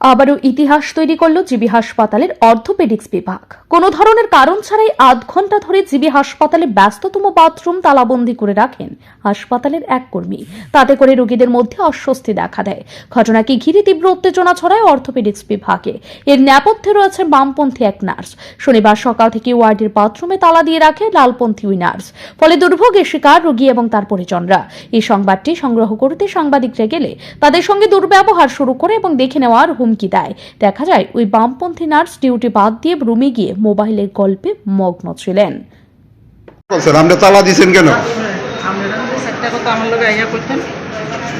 আবারও ইতিহাস তৈরি করল জিবি হাসপাতালের অর্থোপেডিক্স বিভাগ। কোনো ধরনের কারণ ছাড়াই আধ ঘণ্টা ধরে জিবি হাসপাতালে ব্যস্ততম বাথরুম তালাবন্দি করে রাখেন হাসপাতালের এক কর্মী। তাতে করে রোগীদের মধ্যে অস্বস্তি দেখা দেয়। ঘটনাকে ঘিরে তীব্র উত্তেজনা ছড়ায় অর্থোপেডিক্স বিভাগে। এর নেপথ্যে রয়েছে বামপন্থী এক নার্স। শনিবার সকাল থেকে ওয়ার্ডের বাথরুমে তালা দিয়ে রাখে লালপন্থী ওই নার্স। ফলে দুর্ভোগের শিকার রোগী এবং তার পরিজনরা। এই সংবাদটি সংগ্রহ করতে সাংবাদিকরা গেলে তাদের সঙ্গে দুর্ব্যবহার শুরু করে এবং দেখে নেওয়ার হুমকি দেয়। দেখা যায় ওই বামপন্থী নার্স ডিউটি বাদ দিয়ে রুমে গিয়ে মোবাইলের গল্পে মগ্ন ছিলেন। আপনি তালা দিছেন কেন? আমরা চারটা কথা আমার লগে আইয়া করতেন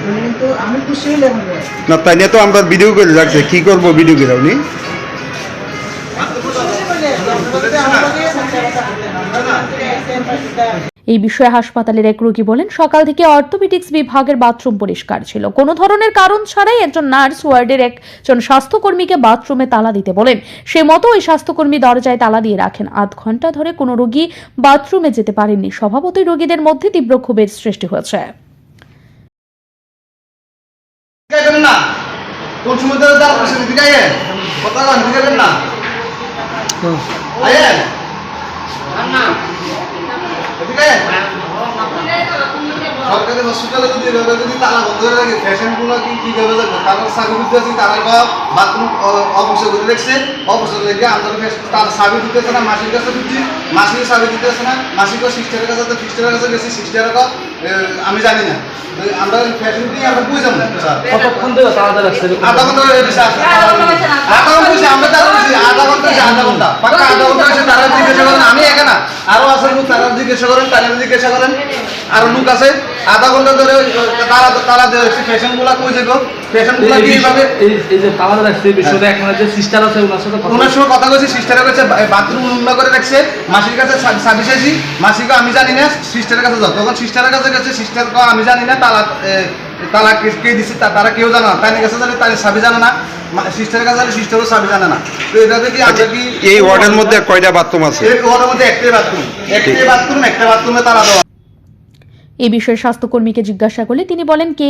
কিন্তু আমি খুশি হইলাম না তাই নিয়ে তো আমরা ভিডিও করে রাখছে। কি করব ভিডিও করে আপনি এই বিষয়ে হাসপাতালের এক রোগী বলেন সকাল থেকে অর্থোপেডিক্স বিভাগের বাথরুম পরিষ্কার ছিল। কোনো ধরনের কারণ ছাড়াই একজন নার্স ওয়ার্ডের একজন স্বাস্থ্যকর্মীকে বাথরুমে তালা দিতে বলেন। সে মতো ওই স্বাস্থ্যকর্মী দরজায় তালা দিয়ে রাখেন। আধ ঘণ্টা ধরে কোনো রোগী বাথরুমে যেতে পারেননি। স্বভাবতই রোগীদের মধ্যে তীব্র ক্ষোভের সৃষ্টি হয়েছে। না? কোন সময় ধরে এদিকে কথা না? আয়েন সরকারি হসপিটালে যদি এভাবে যদি তালা বন্ধ করে রাখে পেশেন্টগুলো কি কি ভাবে যাবে কারণ সাবি আছে তারা বাথরুম অবসর করে রেখেছে অবসর লেগে আমরা তার সাবি দিতেছে না মাসির কাছে দিচ্ছি মাসির সাবি দিতেছে না মাসিকে সিস্টারের কাছে তো সিস্টারের কাছে গেছি সিস্টারের আমি জানি না। আমরা ফ্যাশন দিয়ে আমরা বুঝে যাব স্যার কতক্ষণ ধরে আধা ঘণ্টা হয়ে গেছে আসলে। আধা ঘণ্টা হয়েছে, আমরা তারা বলছি, আধা ঘণ্টা আধা ঘণ্টা। পাক্কা আধা ঘণ্টা হয়েছে, তারা জিজ্ঞাসা করেন, আমি একা না। আরও আছে লোক, তারা জিজ্ঞাসা করেন, তারা জিজ্ঞাসা করেন। আরও লোক আছে, আধা ঘণ্টা ধরে তারা তারা পেশেন্টগুলা কই যাব পেশেন্টগুলা কি এই এই যে তাড়াতাড়ি রাখছে বিষয়টা এখানে যে সিস্টার আছে ওনার সাথে ওনার সঙ্গে কথা বলছি সিস্টারের কাছে বাথরুম করে রাখছে। মাসির কাছে সাবি চাইছি মাসিকে আমি জানি না সিস্টারের কাছে যাও। তখন সিস্টারের কাছে গেছে সিস্টার আমি জানি না তালা তালা কে কে দিচ্ছে তারা কেউ জানে না। তাই কাছে জানে তাই সাবি জানে না। সিস্টারের কাছে জানে সিস্টারও সাবি জানে না। তো এটাতে কি আমরা কি এই ওয়ার্ডের মধ্যে কয়টা বাথরুম আছে? এই ওয়ার্ডের মধ্যে একটাই বাথরুম একটাই বাথরুম একটা বাথরুমে তারা দেওয়া। এই বিষয়ে স্বাস্থ্যকর্মীকে জিজ্ঞাসা করলে তিনি বলেন কে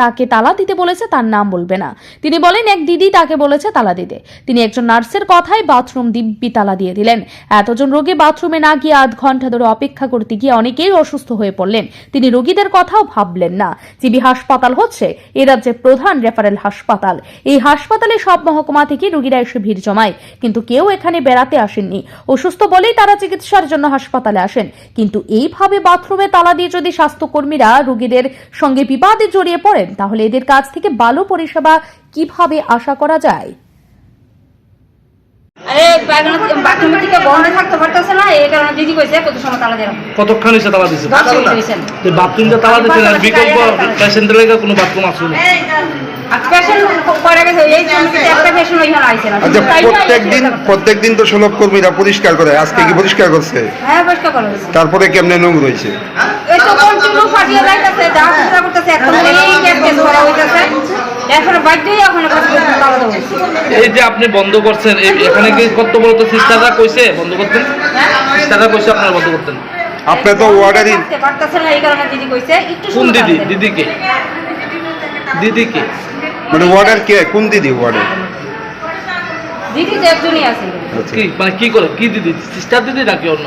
তাকে তালা দিতে বলেছে, তার নাম বলবে না। তিনি বলেন, এক দিদি তাকে বলেছে তালা দিতে। তিনি একজন নার্সের কথায় বাথরুম দিব্যি তালা দিয়ে দিলেন। এতজন রোগী বাথরুমে না গিয়ে আধ ঘণ্টা ধরে অপেক্ষা করতে গিয়ে অনেকেই অসুস্থ হয়ে পড়লেন। তিনি রোগীদের কথাও ভাবলেন না। জিবি হাসপাতাল হচ্ছে এ রাজ্যের প্রধান রেফারেল হাসপাতাল। এই হাসপাতালে সব মহকুমা থেকে রোগীরা এসে ভিড় জমায়। কিন্তু কেউ এখানে বেড়াতে আসেননি। অসুস্থ বলেই তারা চিকিৎসার জন্য হাসপাতালে আসেন। কিন্তু এইভাবে বাথরুমে তালা দিয়ে যদি স্বাস্থ্যকর্মীরা রোগীদের সঙ্গে বিবাদে জড়িয়ে পড়েন তাহলে এদের কাছ থেকে ভালো পরিষেবা কীভাবে আশা করা যায়? আরে বাথরুম থেকে বন্ধ থাকতে পারতেছে না এই কারণে দিদি কইছে কত সময় তালা দিলাম কতক্ষণ এসে তালা দিচ্ছে দশ মিনিট হয়েছেন তালা দিচ্ছে না বিকল্প পেশেন্টের লেগে কোনো বাথরুম আসবে না আর পেশেন্ট পরে গেছে এই জন্য একটা পেশেন্ট ওইখানে আইছে না? আচ্ছা প্রত্যেক দিন তো সলভ কর্মীরা পরিষ্কার করে আজকে কি পরিষ্কার করছে? হ্যাঁ পরিষ্কার করে দিছে। তারপরে কেমনে নোংর হয়েছে এই তো কন্টিনিউ ফাটিয়ে যাইতেছে যা চেষ্টা করতেছে এখন এই গ্যাস গ্যাস করা হইতেছে এরপরে বাড়িতেই এখন তালা দেওয়া হয়েছে এই যে আপনি বন্ধ করছেন এখানে কি কত বড় তো সিস্টাররা কইছে বন্ধ করতেন? সিস্টাররা কইছে আপনারা বন্ধ করতেন। আপনি তো ওয়ার্ডারই থাকতে পারতেছে না এই কারণে দিদি কইছে একটু কোন দিদি? দিদিকে? দিদিকে? মানে ওয়ার্ডার কে? কোন দিদি ওয়ার্ডার দিদি তো একজনই আছে। কি? মানে কি করে? কি দিদি? সিস্টার দিদি নাকি অন্য?